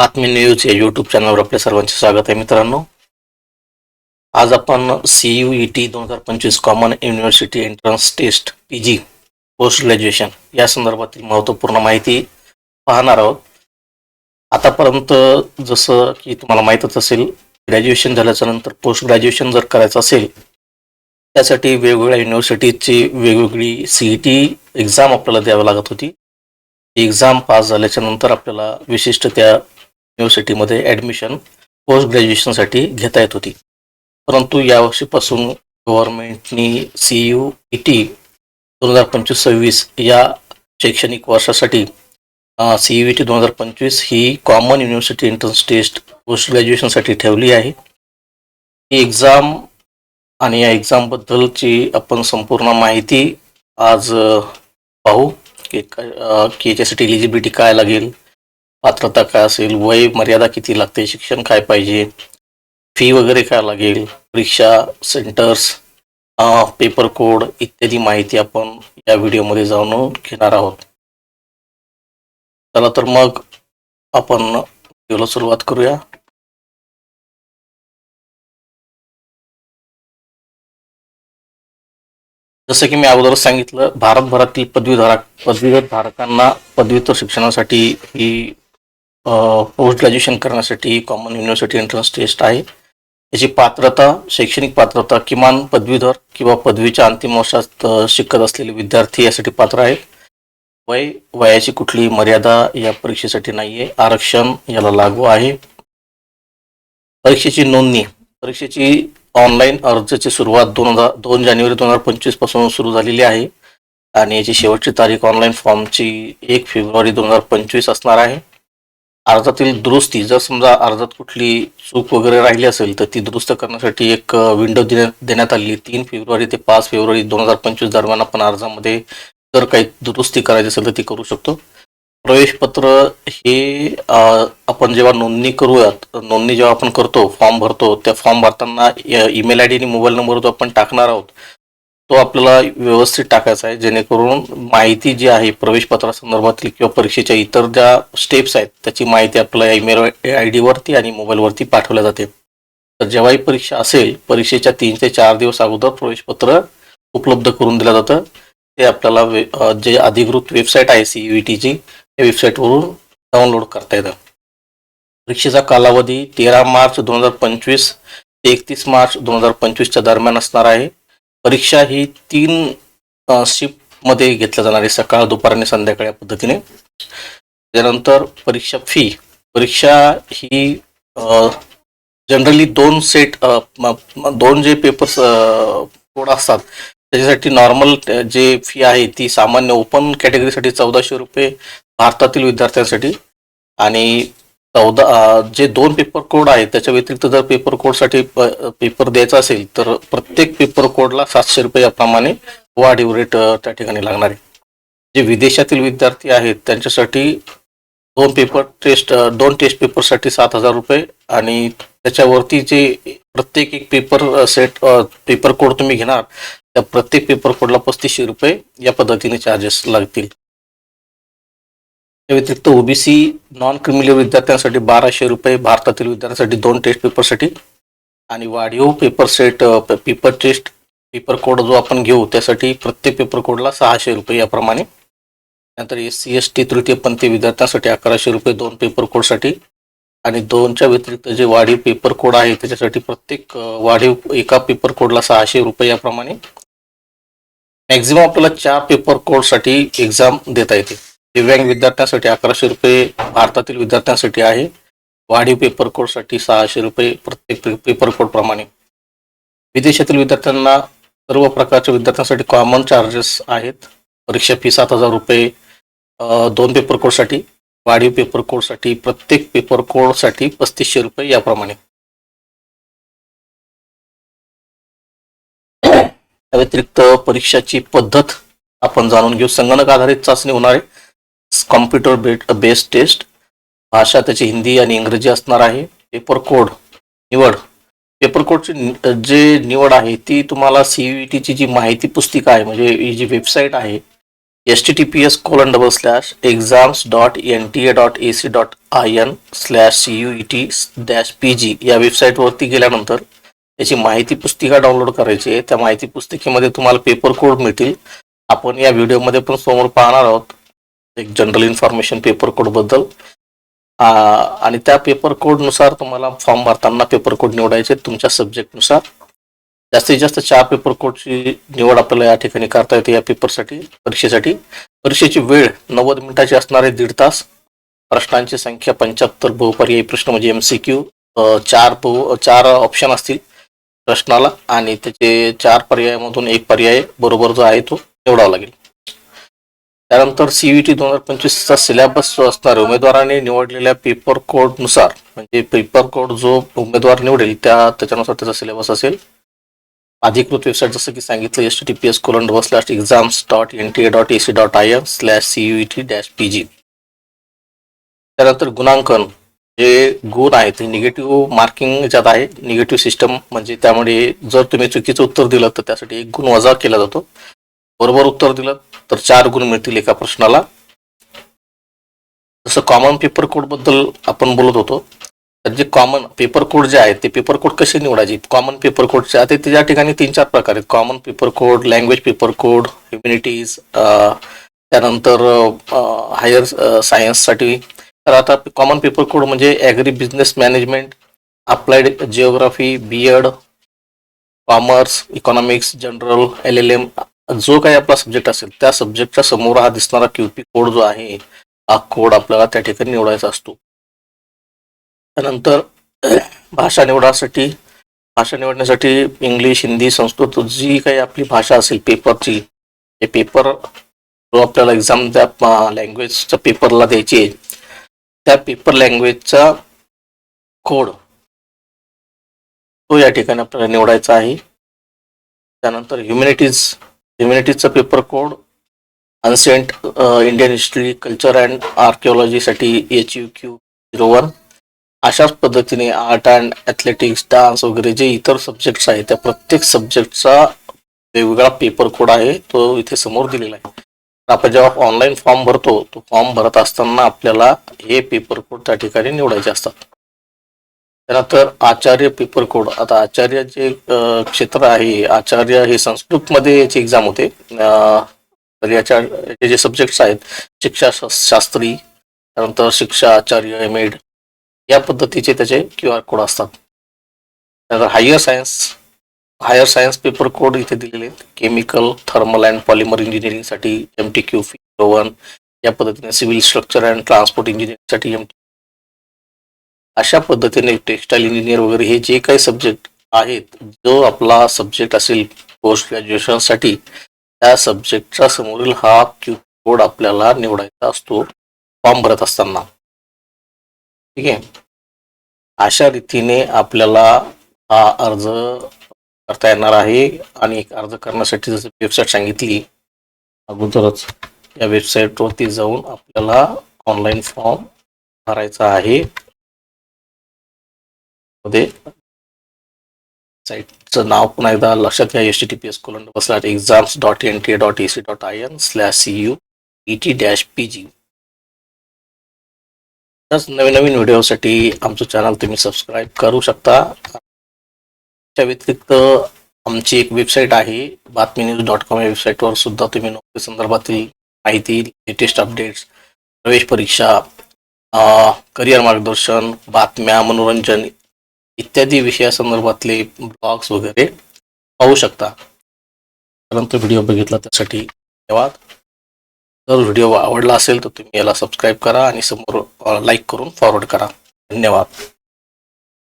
आत्मी news या YouTube चॅनलवर आपल्या सर्वांचे स्वागत आहे मित्रांनो. आज आपण सी यू ई टी दोन हजार पंचवीस common university entrance test P G post graduation या संदर्भातील महत्त्वपूर्ण माहिती पाहणार आहोत. आतापर्यंत जसं की तुम्हाला माहीतच असेल ग्रॅज्युएशन झाल्याच्यानंतर पोस्ट ग्रॅज्युएशन जर करायचं असेल त्यासाठी वेगवेगळ्या युनिव्हर्सिटीची वेगवेगळी सी ई टी एक्झाम आपल्याला द्यावी लागत होती. एक्झाम पास झाल्याच्यानंतर आपल्याला विशिष्ट त्या युनिव्हर्सिटीमध्ये ॲडमिशन पोस्ट ग्रॅज्युएशनसाठी घेता येत होती. परंतु यावर्षीपासून गव्हर्नमेंटनी सी यू ई टी दोन हजार पंचवीस सव्वीस या शैक्षणिक वर्षासाठी सी यू ई टी दोन हजार पंचवीस ही common university entrance test post ग्रॅज्युएशनसाठी ठेवली आहे. ही एक्झाम आणि या एक्झामबद्दलची आपण संपूर्ण माहिती आज पाहू. की याच्यासाठी एलिजिबिलिटी काय लागेल पात्रता काय असेल? वय मर्यादा किती लागते? शिक्षण काय पाहिजे? फी वगैरे काय लागेल? परीक्षा सेंटर्स पेपर कोड इत्यादी माहिती आपण या व्हिडिओमध्ये जाणून घेणार आहोत. चला तर मग आपण व्हिडिओला सुरुवात करूया. जसं की मी अगोदर सांगितलं भारतभरातील पदवीधारक पदवीधर धारकांना पदव्युत्तर शिक्षणासाठी ही पोस्ट ग्रॅज्युएशन करण्यासाठी कॉमन युनिव्हर्सिटी एंट्रन्स टेस्ट आहे. याची पात्रता शैक्षणिक पात्रता किमान पदवीधर किंवा पदवीच्या अंतिम वर्षात शिकत असलेले विद्यार्थी यासाठी पात्र आहेत. वय वयाची कुठली मर्यादा या परीक्षेसाठी नाही आहे आरक्षण याला लागू आहे. परीक्षेची नोंदणी. परीक्षेची ऑनलाईन अर्जाची सुरुवात दोन हजार दोन जानेवारी दोन हजार पंचवीसपासून सुरू झालेली आहे. आणि याची शेवटची तारीख ऑनलाईन फॉर्मची एक फेब्रुवारी दोन हजार पंचवीस असणार आहे. अर्जातील दुरुस्ती जर समजा अर्जात कुठली चूक वगैरे राहिली असेल तर ती दुरुस्त करण्यासाठी एक विंडो देण्यात देण्यात आलेली तीन फेब्रुवारी ते पाच फेब्रुवारी दोन हजार पंचवीस दरम्यान आपण अर्जामध्ये जर काही दुरुस्ती करायची असेल तर ती करू शकतो. प्रवेशपत्र हे आपण जेव्हा नोंदणी करूयात नोंदणी जेव्हा आपण करतो फॉर्म भरतो त्या फॉर्म भरताना ईमेल आय डी आणि मोबाईल नंबर जो आपण टाकणार आहोत तो आपल्याला व्यवस्थित टाकायचा आहे जेणेकरून माहिती जी आहे प्रवेशपत्रासंदर्भातील किंवा परीक्षेच्या इतर ज्या स्टेप्स आहेत त्याची माहिती आपल्याला ईमेल आय डीवरती आणि मोबाईलवरती पाठवल्या जाते. तर जेव्हाही परीक्षा असेल परीक्षेच्या तीन ते चार दिवस अगोदर प्रवेशपत्र उपलब्ध करून दिलं जातं. ते आपल्याला वे- जे अधिकृत वेबसाईट आहे सी ई टीची त्या वेबसाईटवरून डाउनलोड करता येतं. परीक्षेचा कालावधी तेरा मार्च दोन हजार पंचवीस ते एकतीस मार्च दोन हजार पंचवीसच्या दरम्यान असणार आहे. परीक्षा ही तीन शिफ्टमध्ये घेतल्या जाणार आहे सकाळ दुपार आणि संध्याकाळ या पद्धतीने. त्यानंतर परीक्षा फी परीक्षा ही जनरली दोन सेट दोन जे पेपर्स कोड असतात त्याच्यासाठी नॉर्मल जे फी आहे ती सामान्य ओपन कॅटेगरीसाठी चौदाशे रुपये भारतातील विद्यार्थ्यांसाठी आणि चौदा जे दोन पेपर कोड आहेत त्याच्या व्यतिरिक्त जर पेपर कोडसाठी पेपर द्यायचा असेल तर प्रत्येक पेपर कोडला सातशे रुपये याप्रमाणे वाढीव रेट त्या ठिकाणी लागणार आहे. जे विदेशातील विद्यार्थी आहेत त्यांच्यासाठी दोन पेपर टेस्ट दोन टेस्ट पेपरसाठी सात हजार रुपये आणि त्याच्यावरती जे प्रत्येक एक पेपर सेट पेपर कोड तुम्ही घेणार त्या प्रत्येक पेपर कोडला पस्तीसशे रुपये या पद्धतीने चार्जेस लागतील. या व्यतिरिक्त ओबीसी नॉन क्रिमिनल विद्यार्थ्यांसाठी बाराशे रुपये भारतातील विद्यार्थ्यांसाठी दोन टेस्ट पेपरसाठी आणि वाढीव paper set paper test paper code जो आपण घेऊ त्यासाठी प्रत्येक पेपर कोडला सहाशे रुपये याप्रमाणे. नंतर एस सी एस टी तृतीयपंथी विद्यार्थ्यांसाठी अकराशे रुपये दोन पेपर कोडसाठी आणि दोनच्या व्यतिरिक्त जे वाढीव पेपर कोड आहे त्याच्यासाठी प्रत्येक वाढीव एका पेपर कोडला सहाशे रुपये याप्रमाणे. मॅक्झिमम आपल्याला चार पेपर कोडसाठी एक्झाम देता येते. दिव्यांग विद्यार्थ्यांसाठी अकराशे रुपये भारतातील विद्यार्थ्यांसाठी आहे. वाढीव पेपर कोडसाठी सहाशे रुपये प्रत्येक पेपर कोड प्रमाणे. विदेशातील विद्यार्थ्यांना सर्व प्रकारच्या विद्यार्थ्यांसाठी कॉमन चार्जेस आहेत. परीक्षा फी सात हजार रुपये दोन पेपर कोडसाठी वाढीव पेपर कोडसाठी प्रत्येक पेपर कोडसाठी पस्तीसशे रुपये याप्रमाणे. त्या व्यतिरिक्त परीक्षाची पद्धत आपण जाणून घेऊ. संगणक आधारित चाचणी होणार आहे. कॉम्प्युटर बेट बेस्ड टेस्ट भाषा त्याची हिंदी आणि इंग्रजी असणार आहे. पेपर कोड निवड. पेपर कोडची जे निवड आहे ती तुम्हाला सीईटीची जी माहिती पुस्तिका आहे म्हणजे ही जी वेबसाईट आहे S T T P S colon double slash exams dot N T A dot A C dot I N slash C U E T dash P G या वेबसाईटवरती गेल्यानंतर त्याची माहिती पुस्तिका डाउनलोड करायची आहे. त्या माहिती पुस्तिकेमध्ये तुम्हाला पेपर कोड मिळतील. आपण या व्हिडिओमध्ये पण समोर पाहणार आहोत. एक जनरल इन्फॉर्मेशन पेपर कोडबद्दल आणि त्या पेपर कोडनुसार तुम्हाला फॉर्म भरताना पेपर कोड निवडायचे तुमच्या सब्जेक्टनुसार जास्तीत जास्त चार पेपर कोडची निवड आपल्याला या ठिकाणी करता येते या पेपरसाठी परीक्षेसाठी. परीक्षेची वेळ नव्वद मिनिटाची असणारे दीड तास. प्रश्नांची संख्या पंच्याहत्तर बहुपर्यायी प्रश्न म्हणजे एम सी क्यू चार बहु चार ऑप्शन असतील प्रश्नाला. आणि त्याचे चार पर्यायामधून एक पर्याय बरोबर जो आहे तो निवडावा लागेल. त्यानंतर सीईटी दोन हजार पंचवीसचा सिलेबस जो असणार आहे, उमेदवाराने निवडलेल्या पेपर कोडनुसार म्हणजे पेपर कोड जो उमेदवार निवडेल त्या त्याच्यानुसार त्याचा सिलेबस असेल. अधिकृत वेबसाईट जसं की सांगितलं S T P S colon double slash exams dot N T A dot A C dot I M slash CET T dash P G त्यानंतर गुणांकन जे गुण आहेत ते निगेटिव्ह मार्किंग ज्यात आहे निगेटिव्ह सिस्टम म्हणजे त्यामुळे जर तुम्ही चुकीचं उत्तर दिलं तर त्यासाठी एक गुण वजा केला जातो. बरोबर उत्तर दिलं. तर चार गुण मिळतील एका प्रश्नाला. जसं कॉमन पेपर कोडबद्दल आपण बोलत होतो तर जे कॉमन पेपर कोड जे आहेत ते पेपर कोड कसे निवडायचे? कॉमन पेपर कोडचे आता त्या ठिकाणी तीन चार प्रकार आहेत. Common paper code language paper code humanities त्यानंतर हायर सायन्ससाठी तर आता कॉमन पेपर कोड म्हणजे agri business management applied geography B Ed commerce economics general L L M जो काही आपला सब्जेक्ट असेल त्या सब्जेक्टच्या समोर हा दिसणारा क्यूपी कोड जो आहे हा कोड आपल्याला त्या ठिकाणी निवडायचा असतो. त्यानंतर भाषा निवडासाठी भाषा निवडण्यासाठी इंग्लिश हिंदी संस्कृत जी काही आपली भाषा असेल पेपरची हे पेपर जो आपल्याला एक्झाम त्या लँग्वेजच्या पेपरला द्यायची आहे त्या पेपर लँग्वेजचा कोड तो या ठिकाणी आपल्याला निवडायचा आहे. त्यानंतर humanities ह्युमॅनिटीजचा paper code ancient Indian history culture and आर्किओलॉजीसाठी H U Q zero one अशाच पद्धतीने आर्ट अँड ॲथलेटिक्स डान्स वगैरे जे इतर सब्जेक्ट्स आहेत त्या प्रत्येक सब्जेक्टचा वेगवेगळा पेपर कोड आहे तो इथे समोर दिलेला आहे. आपण जेव्हा ऑनलाईन फॉर्म भरतो तो फॉर्म भरत असताना आपल्याला हे पेपर कोड त्या ठिकाणी निवडायचे असतात. त्यानंतर आचार्य पेपर कोड आता आचार्य जे क्षेत्र आहे आचार्य हे संस्कृतमध्ये याची एक्झाम होते. तर याच्या याचे जे सब्जेक्ट्स आहेत शिक्षा शास्त्री त्यानंतर शिक्षा आचार्य एम एड या पद्धतीचे त्याचे क्यू आर कोड असतात. त्यानंतर higher science higher science paper code इथे दिलेले आहेत. केमिकल थर्मल अँड पॉलिमर इंजिनिअरिंगसाठी एम टी क्यू फी वन या पद्धतीने सिव्हिल स्ट्रक्चर अँड ट्रान्सपोर्ट इंजिनिअरिंगसाठी एम अशा पद्धतीने टेक्स्टाईल इंजिनियर वगैरे हे जे काही सब्जेक्ट आहेत जो आपला सब्जेक्ट असेल पोस्ट ग्रॅज्युएशनसाठी त्या सब्जेक्टच्या समोरील हा क्यू कोड आपल्याला निवडायचा असतो फॉर्म भरत असताना. ठीक आहे? अशा रीतीने आपल्याला हा अर्ज करता येणार आहे आणि अर्ज करण्यासाठी जसं वेबसाईट सांगितली अगोदरच या वेबसाईटवरती जाऊन आपल्याला ऑनलाईन फॉर्म भरायचा आहे. मध्ये. साईटचं नाव पुन्हा एकदा लक्षात घ्या S T T P S colon slash exams dot N T A dot A C dot I N slash C U E T dash P G नवीन नवीन व्हिडिओसाठी आमचं चॅनल तुम्ही सबस्क्राईब करू शकता. त्या व्यतिरिक्त आमची एक वेबसाईट आहे बातमी न्यूज डॉट कॉम या वेबसाईटवर सुद्धा तुम्ही नोकरी संदर्भातील माहिती लेटेस्ट अपडेट्स प्रवेश परीक्षा करिअर मार्गदर्शन बातम्या मनोरंजन इत्यादी विषयासंदर्भातले ब्लॉग्स वगैरे पाहू शकता. परंतु व्हिडिओ बघितला त्यासाठी धन्यवाद. जर व्हिडिओ आवडला असेल तर तुम्ही याला सबस्क्राईब करा आणि समोर लाईक करून फॉरवर्ड करा. धन्यवाद.